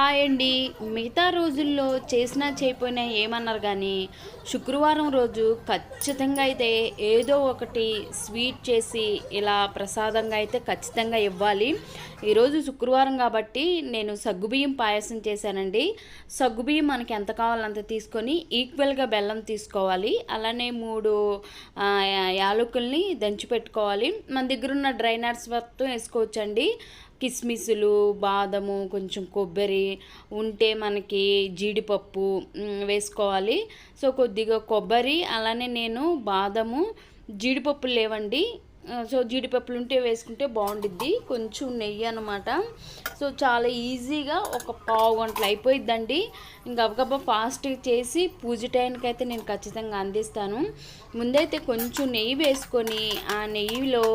Hi అండి మిగతా రోజుల్లో చేసినా చేయపోయినా ఏమన్నారు కానీ శుక్రవారం రోజు ఖచ్చితంగా అయితే ఏదో ఒకటి స్వీట్ చేసి ఇలా ప్రసాదంగా అయితే ఖచ్చితంగా ఇవ్వాలి. ఈరోజు శుక్రవారం కాబట్టి నేను సగ్గుబియ్యం పాయసం చేశానండి. సగ్గుబియ్యం మనకి ఎంత కావాలో అంత తీసుకొని ఈక్వల్గా బెల్లం తీసుకోవాలి. అలానే మూడు యాలకుల్ని దంచి పెట్టుకోవాలి మన దగ్గర ఉన్న డ్రై నట్స్ మొత్తం వేసుకోవచ్చండి. కిస్మిస్లు బాదము కొంచెం కొబ్బరి ఉంటే మనకి జీడిపప్పు వేసుకోవాలి. సో కొద్దిగా కొబ్బరి అలానే నేను బాదము జీడిపప్పులు లేవండి. సో జీడిపప్పులు ఉంటే వేసుకుంటే బాగుండిద్ది. కొంచెం నెయ్యి అనమాట సో చాలా ఈజీగా ఒక పావు గంటలు అయిపోయిద్దండి. ఇంకా గబగబా ఫాస్ట్గా చేసి పూజ టైంకి అయితే నేను ఖచ్చితంగా అందిస్తాను. ముందైతే కొంచెం నెయ్యి వేసుకొని ఆ నెయ్యిలో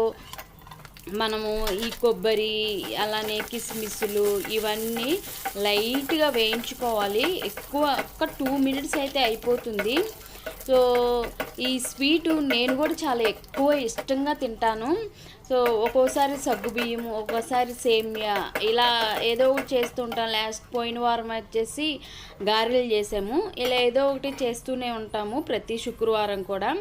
మనము ఈ కొబ్బరి అలానే కిస్మిస్లు ఇవన్నీ లైట్గా వేయించుకోవాలి. ఎక్కువ ఒక టూ మినిట్స్ అయితే అయిపోతుంది. సో ఈ స్వీటు నేను కూడా చాలా ఎక్కువ ఇష్టంగా తింటాను. సో ఒక్కోసారి సగ్గుబియ్యం ఒక్కోసారి సేమియా ఇలా ఏదో ఒకటి చేస్తుంటాం లాస్ట్ పోయిన వారం వచ్చేసి గారెలు చేసాము. ఇలా ఏదో ఒకటి చేస్తూనే ఉంటాము ప్రతి శుక్రవారం కూడా.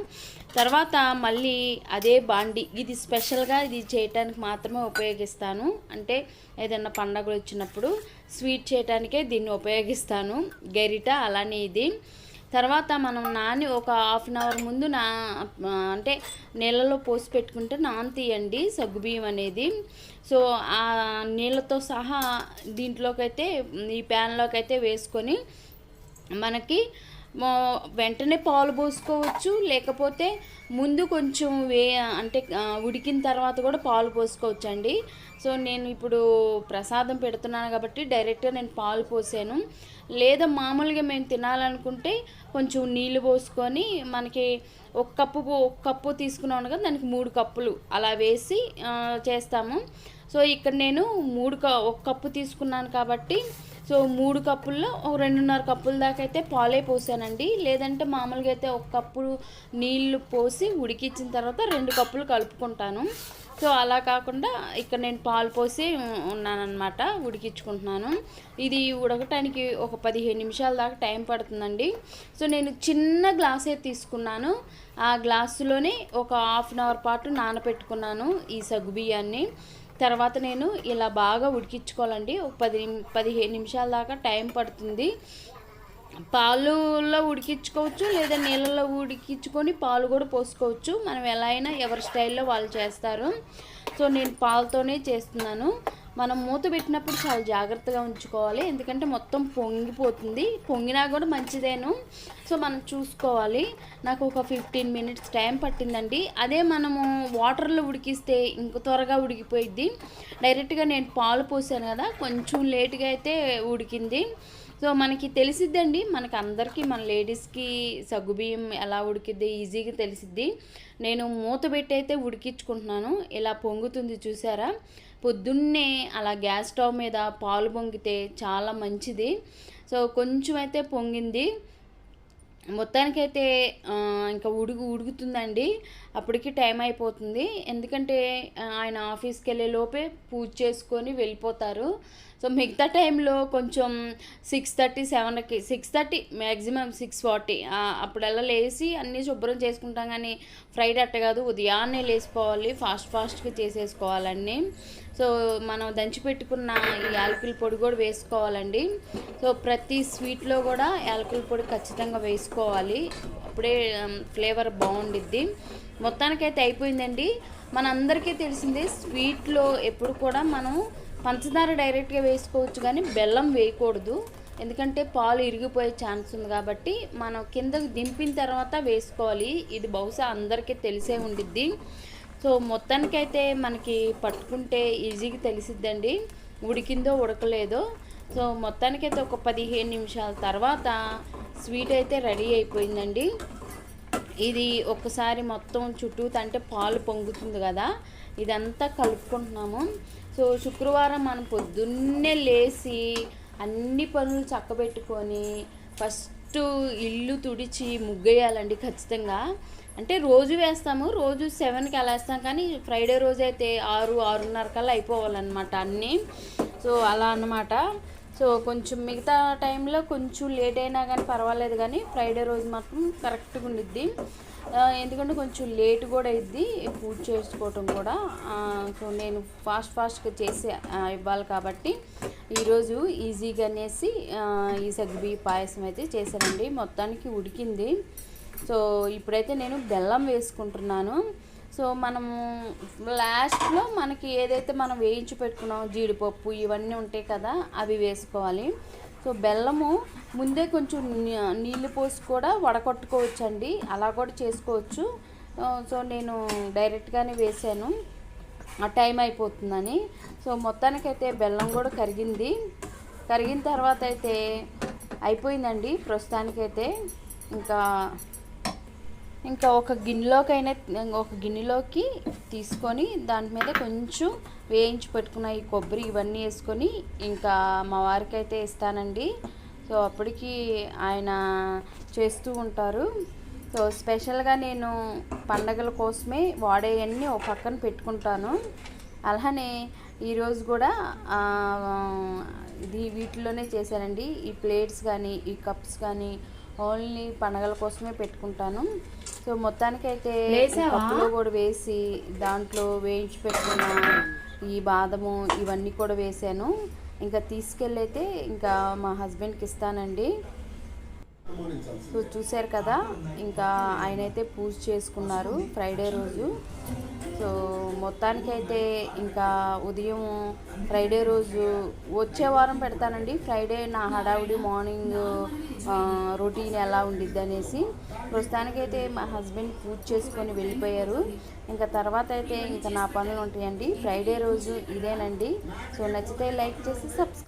తర్వాత మళ్ళీ అదే బాండి ఇది స్పెషల్గా ఇది చేయటానికి మాత్రమే ఉపయోగిస్తాను. అంటే ఏదైనా పండగలు వచ్చినప్పుడు స్వీట్ చేయటానికే దీన్ని ఉపయోగిస్తాను. గరిట అలానే ఇది. తర్వాత మనం నాని ఒక హాఫ్ అన్ అవర్ ముందు నా అంటే నీళ్ళలో పోసి పెట్టుకుంటే నాన్ తీయండి సగ్గుబియ్యం అనేది. సో ఆ నీళ్ళతో సహా దీంట్లోకైతే ఈ ప్యాన్లోకి అయితే వేసుకొని మనకి వెంటనే పాలు పోసుకోవచ్చు లేకపోతే ముందు కొంచెం వే అంటే ఉడికిన తర్వాత కూడా పాలు పోసుకోవచ్చు అండి సో నేను ఇప్పుడు ప్రసాదం పెడుతున్నాను కాబట్టి డైరెక్ట్గా నేను పాలు పోసాను. లేదా మామూలుగా మేము తినాలనుకుంటే కొంచెం నీళ్ళు పోసుకొని మనకి ఒక కప్పు ఒక కప్పు తీసుకున్నాను కదా దానికి మూడు కప్పులు అలా వేసి చేస్తాము. సో ఇక్కడ నేను మూడు ఒక కప్పు తీసుకున్నాను కాబట్టి సో మూడు కప్పుల్లో ఒక రెండున్నర కప్పుల దాకా అయితే పాలే పోసానండి. లేదంటే మామూలుగా అయితే ఒక కప్పు నీళ్ళు పోసి ఉడికించిన తర్వాత రెండు కప్పులు కలుపుకుంటాను. సో అలా కాకుండా ఇక్కడ నేను పాలు పోసి ఉన్నానన్నమాట ఉడికించుకుంటున్నాను. ఇది ఉడకటానికి ఒక పదిహేను నిమిషాల దాకా టైం పడుతుందండి. సో నేను చిన్న గ్లాసే తీసుకున్నాను. ఆ గ్లాసులోనే ఒక హాఫ్ అన్ అవర్ పాటు నానబెట్టుకున్నాను ఈ సగ్గు బియ్యాన్ని. తర్వాత నేను ఇలా బాగా ఉడికించుకోవాలండి. ఒక పది పదిహేను నిమిషాల దాకా టైం పడుతుంది. పాలులో ఉడికించుకోవచ్చు లేదా నీళ్ళలో ఉడికించుకొని పాలు కూడా పోసుకోవచ్చు. మనం ఎలా అయినా ఎవరి స్టైల్లో వాళ్ళు చేస్తారు. సో నేను పాలతోనే చేస్తున్నాను. మనం మూత పెట్టినప్పుడు చాలా జాగ్రత్తగా ఉంచుకోవాలి. ఎందుకంటే మొత్తం పొంగిపోతుంది. పొంగినా కూడా మంచిదేను. సో మనం చూసుకోవాలి. నాకు ఒక ఫిఫ్టీన్ మినిట్స్ టైం పట్టిందండి. అదే మనము వాటర్లో ఉడికిస్తే ఇంక త్వరగా ఉడికిపోయిద్ది. డైరెక్ట్గా నేను పాలు పోసాను కదా కొంచెం లేట్గా అయితే ఉడికింది. సో మనకి తెలిసిద్దండి. మనకి అందరికీ మన లేడీస్కి సగ్గుబియ్యం ఎలా ఉడికిద్ది ఈజీగా తెలిసిద్ది. నేను మూత పెట్టి అయితే ఉడికించుకుంటున్నాను. ఇలా పొంగుతుంది చూసారా? పొద్దున్నే అలా గ్యాస్ స్టవ్ మీద పాలు పొంగితే చాలా మంచిది. సో కొంచెం అయితే పొంగింది. మొత్తానికైతే ఇంకా ఉడుగు ఉడుకుతుందండి. అప్పటికి టైం అయిపోతుంది. ఎందుకంటే ఆయన ఆఫీస్కి వెళ్ళే లోపే పూజ చేసుకొని వెళ్ళిపోతారు. సో మిగతా టైంలో కొంచెం సిక్స్ థర్టీ సెవెన్కి six thirty maximum six forty అప్పుడల్లా లేచి అన్నీ శుభ్రం చేసుకుంటాం. కానీ ఫ్రైడే అట్ట కాదు ఉదయాన్నే లేచిపోవాలి ఫాస్ట్ ఫాస్ట్గా చేసేసుకోవాలన్నీ. సో మనం దంచి పెట్టుకున్న ఈ యాలకుల పొడి కూడా వేసుకోవాలండి. సో ప్రతి స్వీట్లో కూడా యాలకుల పొడి ఖచ్చితంగా వేసుకోవాలి. అప్పుడే ఫ్లేవర్ బాగుండిద్ది. మొత్తానికైతే అయిపోయిందండి. మనందరికీ తెలిసిందే స్వీట్లో ఎప్పుడు కూడా మనం పంచదార డైరెక్ట్గా వేసుకోవచ్చు కానీ బెల్లం వేయకూడదు. ఎందుకంటే పాలు ఇరిగిపోయే ఛాన్స్ ఉంది కాబట్టి మనం కిందకు దింపిన తర్వాత వేసుకోవాలి. ఇది బహుశా అందరికీ తెలిసే ఉండిద్ది. సో మొత్తానికైతే మనకి పట్టుకుంటే ఈజీగా తెలిసిద్దండి. ఉడికిందో ఉడకలేదో. సో మొత్తానికైతే ఒక పదిహేను నిమిషాల తర్వాత స్వీట్ అయితే రెడీ అయిపోయిందండి. ఇది ఒక్కసారి మొత్తం చుట్టూ అంటే పాలు పొంగుతుంది కదా ఇదంతా కలుపుకుంటున్నాము. సో శుక్రవారం మనం పొద్దున్నే లేచి అన్ని పనులు చక్కబెట్టుకొని ఫస్ట్ ఇల్లు తుడిచి ముగ్గేయాలండి ఖచ్చితంగా. అంటే రోజు వేస్తాము రోజు సెవెన్కి అలా వేస్తాం కానీ ఫ్రైడే రోజు అయితే ఆరు ఆరున్నర కల్లా అయిపోవాలన్నమాట అన్నీ. సో అలా అన్నమాట. సో కొంచెం మిగతా టైంలో కొంచెం లేట్ అయినా కానీ పర్వాలేదు కానీ ఫ్రైడే రోజు మాత్రం కరెక్ట్గా ఉండిద్ది. ఎందుకంటే కొంచెం లేట్ కూడా అయింది పూజ చేసుకోవటం కూడా. సో నేను ఫాస్ట్ ఫాస్ట్గా చేసి ఇవ్వాలి కాబట్టి ఈరోజు ఈజీగా అనేసి ఈ సగ్గుబియ్య పాయసం అయితే చేశానండి. మొత్తానికి ఉడికింది. సో ఇప్పుడైతే నేను బెల్లం వేసుకుంటున్నాను. సో మనము లాస్ట్లో మనకి ఏదైతే మనం వేయించి పెట్టుకున్నామో జీడిపప్పు ఇవన్నీ ఉంటాయి కదా అవి వేసుకోవాలి. సో బెల్లము ముందే కొంచెం నీళ్ళు పోసి కూడా వడకొట్టుకోవచ్చండి. అలా కూడా చేసుకోవచ్చు. సో నేను డైరెక్ట్గానే వేసాను. ఆ టైం అయిపోతుందని. సో మొత్తానికైతే బెల్లం కూడా కరిగింది. కరిగిన తర్వాత అయితే అయిపోయిందండి ప్రస్తుతానికైతే. ఇంకా ఇంకా ఒక గిన్నెలోకైనా ఒక గిన్నెలోకి తీసుకొని దాని మీద కొంచెం వేయించి పెట్టుకున్న ఈ కొబ్బరి ఇవన్నీ వేసుకొని ఇంకా మా వారికి అయితే ఇస్తానండి. సో అప్పటికి ఆయన చేస్తూ ఉంటారు. సో స్పెషల్గా నేను పండగల కోసమే వాడేవన్నీ ఒక పక్కన పెట్టుకుంటాను. అలానే ఈరోజు కూడా ఇది వీటిలోనే చేశానండి. ఈ ప్లేట్స్ కానీ ఈ కప్స్ కానీ ఓన్లీ పండగల కోసమే పెట్టుకుంటాను. సో మొత్తానికైతే వేసావా? కప్పులో కూడా వేసి దాంట్లో వేయించి పెట్టుకున్న ఈ బాదము ఇవన్నీ కూడా వేసాను ఇంకా తీసుకెళ్ళైతే ఇంకా మా హస్బెండ్కి ఇస్తానండి సో చూశారు కదా? ఇంకా ఆయన అయితే పూజ చేసుకున్నారు ఫ్రైడే రోజు. సో మొత్తానికైతే ఇంకా ఉదయం ఫ్రైడే రోజు వచ్చే వారం పెడతానండి. ఫ్రైడే నా హడావుడి మార్నింగ్ రొటీన్ ఎలా ఉండిద్ది అనేసి. ప్రస్తుతానికైతే మా హస్బెండ్ పూజ చేసుకొని వెళ్ళిపోయారు. ఇంకా తర్వాత అయితే ఇంకా నా పనులు ఉంటాయండి. ఫ్రైడే రోజు ఇదేనండి. సో నచ్చితే లైక్ చేసి సబ్స్క్రైబ్